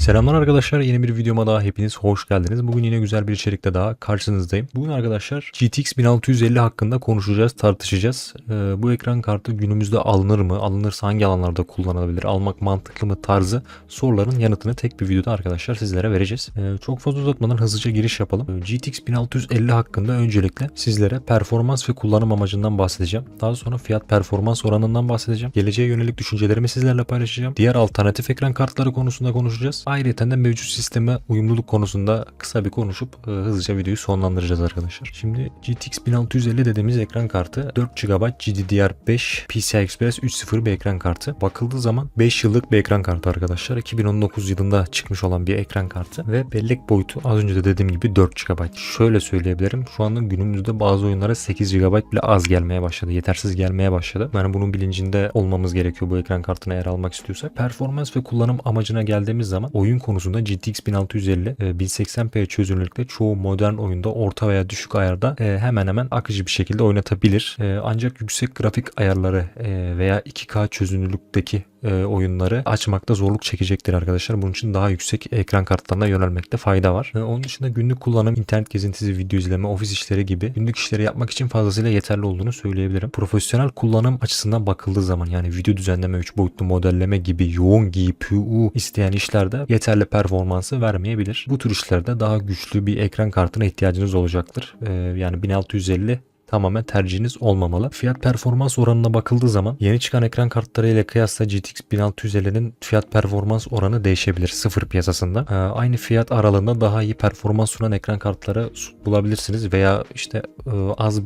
Selamlar arkadaşlar yeni bir videoma daha hepiniz hoş geldiniz. Bugün yine güzel bir içerikte daha karşınızdayım. Bugün arkadaşlar GTX 1650 hakkında konuşacağız, tartışacağız. Ee, bu ekran kartı günümüzde alınır mı? Alınırsa hangi alanlarda kullanılabilir? Almak mantıklı mı tarzı soruların yanıtını tek bir videoda arkadaşlar sizlere vereceğiz. Ee, çok fazla uzatmadan hızlıca giriş yapalım. Ee, GTX 1650 hakkında öncelikle sizlere performans ve kullanım amacından bahsedeceğim. Daha sonra fiyat performans oranından bahsedeceğim. Geleceğe yönelik düşüncelerimi sizlerle paylaşacağım. Diğer alternatif ekran kartları konusunda konuşacağız. Ayrıca de mevcut sisteme uyumluluk konusunda kısa bir konuşup e, hızlıca videoyu sonlandıracağız arkadaşlar. Şimdi GTX 1650 dediğimiz ekran kartı 4 GB GDDR5 PCI Express 3.0 bir ekran kartı. Bakıldığı zaman 5 yıllık bir ekran kartı arkadaşlar. 2019 yılında çıkmış olan bir ekran kartı ve bellek boyutu az önce de dediğim gibi 4 GB. Şöyle söyleyebilirim. Şu anda günümüzde bazı oyunlara 8 GB bile az gelmeye başladı. Yetersiz gelmeye başladı. Yani bunun bilincinde olmamız gerekiyor bu ekran kartına eğer almak istiyorsak. Performans ve kullanım amacına geldiğimiz zaman oyun konusunda GTX 1650 e, 1080p çözünürlükte çoğu modern oyunda orta veya düşük ayarda e, hemen hemen akıcı bir şekilde oynatabilir. E, ancak yüksek grafik ayarları e, veya 2K çözünürlükteki e, oyunları açmakta zorluk çekecektir arkadaşlar. Bunun için daha yüksek ekran kartlarına yönelmekte fayda var. E, onun dışında günlük kullanım, internet gezintisi, video izleme, ofis işleri gibi günlük işleri yapmak için fazlasıyla yeterli olduğunu söyleyebilirim. Profesyonel kullanım açısından bakıldığı zaman yani video düzenleme, 3 boyutlu modelleme gibi yoğun GPU isteyen işlerde yeterli performansı vermeyebilir. Bu tür işlerde daha güçlü bir ekran kartına ihtiyacınız olacaktır. E, yani 1650 tamamen tercihiniz olmamalı. Fiyat performans oranına bakıldığı zaman yeni çıkan ekran kartları ile kıyasla GTX 1650'nin fiyat performans oranı değişebilir sıfır piyasasında. Ee, aynı fiyat aralığında daha iyi performans sunan ekran kartları bulabilirsiniz veya işte e, az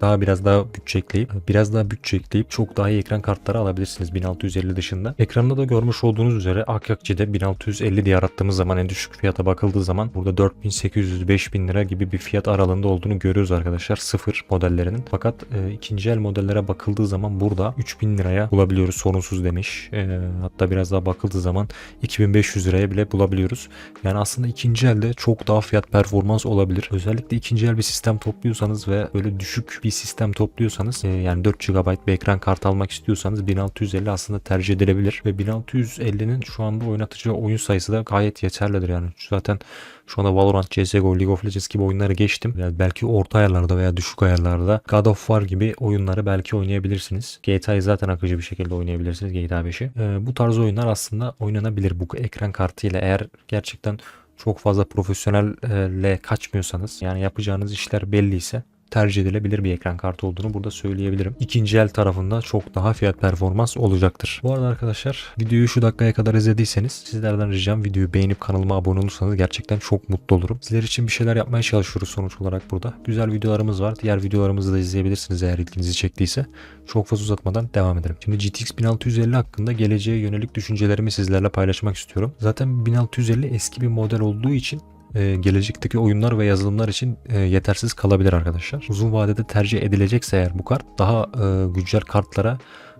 daha biraz daha bütçe ekleyip biraz daha bütçe ekleyip çok daha iyi ekran kartları alabilirsiniz 1650 dışında. Ekranda da görmüş olduğunuz üzere Akyakçı'da 1650 diye arattığımız zaman en düşük fiyata bakıldığı zaman burada 4800-5000 lira gibi bir fiyat aralığında olduğunu görüyoruz arkadaşlar sıfır modellerinin. Fakat e, ikinci el modellere bakıldığı zaman burada 3000 liraya bulabiliyoruz sorunsuz demiş. E, hatta biraz daha bakıldığı zaman 2500 liraya bile bulabiliyoruz. Yani aslında ikinci elde çok daha fiyat performans olabilir. Özellikle ikinci el bir sistem topluyorsanız ve böyle düşük bir sistem topluyorsanız e, yani 4 GB bir ekran kartı almak istiyorsanız 1650 aslında tercih edilebilir ve 1650'nin şu anda oynatacağı oyun sayısı da gayet yeterlidir yani. Zaten şu anda Valorant, CSGO, League of Legends gibi oyunları geçtim. Yani belki orta ayarlarda veya düşük ayarlarda God of War gibi oyunları belki oynayabilirsiniz. GTA'yı zaten akıcı bir şekilde oynayabilirsiniz GTA 5'i. Ee, bu tarz oyunlar aslında oynanabilir bu ekran kartıyla eğer gerçekten çok fazla profesyonelle kaçmıyorsanız yani yapacağınız işler belliyse tercih edilebilir bir ekran kartı olduğunu burada söyleyebilirim. İkinci el tarafında çok daha fiyat performans olacaktır. Bu arada arkadaşlar videoyu şu dakikaya kadar izlediyseniz sizlerden ricam videoyu beğenip kanalıma abone olursanız gerçekten çok mutlu olurum. Sizler için bir şeyler yapmaya çalışıyoruz sonuç olarak burada. Güzel videolarımız var. Diğer videolarımızı da izleyebilirsiniz eğer ilginizi çektiyse. Çok fazla uzatmadan devam edelim. Şimdi GTX 1650 hakkında geleceğe yönelik düşüncelerimi sizlerle paylaşmak istiyorum. Zaten 1650 eski bir model olduğu için e, gelecekteki oyunlar ve yazılımlar için e, yetersiz kalabilir arkadaşlar. Uzun vadede tercih edilecekse eğer bu kart daha e, güncel kartlara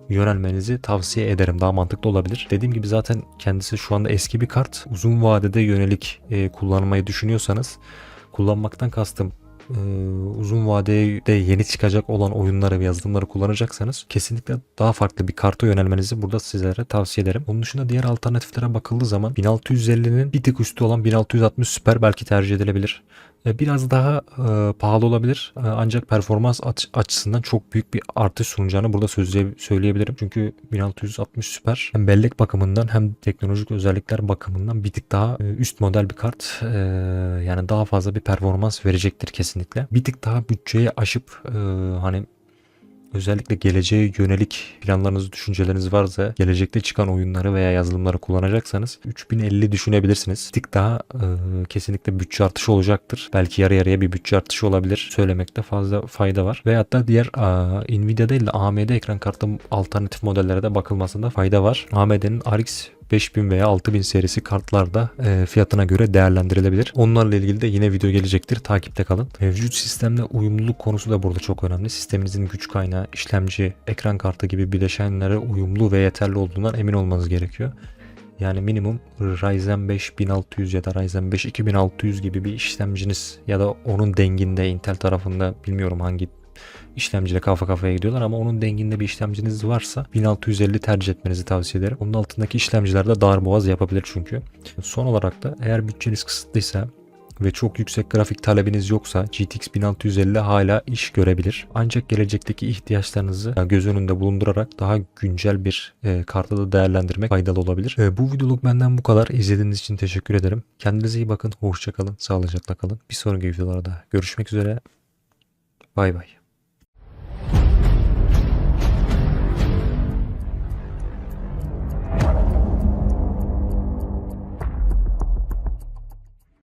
yönelmenizi tavsiye ederim. Daha mantıklı olabilir. Dediğim gibi zaten kendisi şu anda eski bir kart. Uzun vadede yönelik e, kullanmayı düşünüyorsanız kullanmaktan kastım e, uzun vadede yeni çıkacak olan oyunları ve yazılımları kullanacaksanız kesinlikle daha farklı bir karta yönelmenizi burada sizlere tavsiye ederim. Onun dışında diğer alternatiflere bakıldığı zaman 1650'nin bir tık üstü olan 1660 Super belki tercih edilebilir. E, Biraz daha e, pahalı olabilir E, ancak performans aç- açısından çok büyük bir artış sunacağını burada sözle- söyleyebilirim. Çünkü 1660 Super hem bellek bakımından hem teknolojik özellikler bakımından bir tık daha e, üst model bir kart. E, yani daha fazla bir performans verecektir kesinlikle. Bir tık daha bütçeyi aşıp e, hani Özellikle geleceğe yönelik planlarınız, düşünceleriniz varsa gelecekte çıkan oyunları veya yazılımları kullanacaksanız 3050 düşünebilirsiniz. Tık daha e, kesinlikle bütçe artışı olacaktır. Belki yarı yarıya bir bütçe artışı olabilir. Söylemekte fazla fayda var. Ve hatta diğer e, Nvidia değil de AMD ekran kartı alternatif modellere de bakılmasında fayda var. AMD'nin RX 5000 veya 6000 serisi kartlarda e, fiyatına göre değerlendirilebilir. Onlarla ilgili de yine video gelecektir. Takipte kalın. Mevcut sistemle uyumluluk konusu da burada çok önemli. Sisteminizin güç kaynağı, işlemci, ekran kartı gibi bileşenlere uyumlu ve yeterli olduğundan emin olmanız gerekiyor. Yani minimum Ryzen 5 1600 ya da Ryzen 5 2600 gibi bir işlemciniz ya da onun denginde Intel tarafında bilmiyorum hangi işlemciyle kafa kafaya gidiyorlar ama onun denginde bir işlemciniz varsa 1650 tercih etmenizi tavsiye ederim. Onun altındaki işlemciler de darboğaz yapabilir çünkü. Son olarak da eğer bütçeniz kısıtlıysa ve çok yüksek grafik talebiniz yoksa GTX 1650 hala iş görebilir. Ancak gelecekteki ihtiyaçlarınızı göz önünde bulundurarak daha güncel bir e, kartı da değerlendirmek faydalı olabilir. E, bu videoluk benden bu kadar. İzlediğiniz için teşekkür ederim. Kendinize iyi bakın. Hoşçakalın. Sağlıcakla kalın. Bir sonraki videolarda görüşmek üzere. Bay bay.